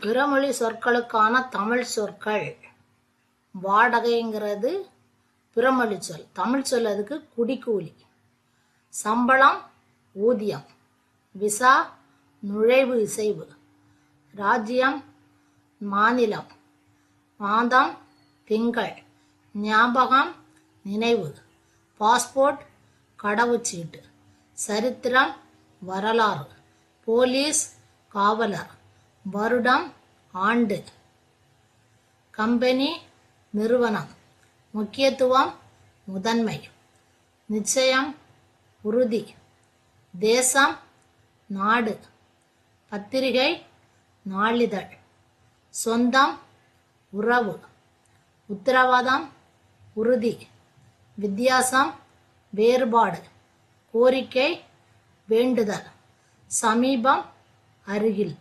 பிறமொழி சொற்களுக்கான தமிழ் சொற்கள். வாடகைங்கிறது பிறமொழி சொல். தமிழ் சொல் அதுக்கு குடிக்கூலி. சம்பளம் ஊதியம். விசா நுழைவு இசைவு. ராஜ்யம் மாநிலம். மாதம் திங்கள். ஞாபகம் நினைவு. பாஸ்போர்ட் கடவுச்சீட்டு. சரித்திரம் வரலாறு. போலீஸ் காவலர். வருடம் ஆண்டு. கம்பெனி நிறுவனம். முக்கியத்துவம் முதன்மை. நிச்சயம் உறுதி. தேசம் நாடு. பத்திரிகை நாளிதழ். சொந்தம் உறவு. உத்தரவாதம் உறுதி. வித்தியாசம் வேறுபாடு. கோரிக்கை வேண்டுதல். சமீபம் அருகில்.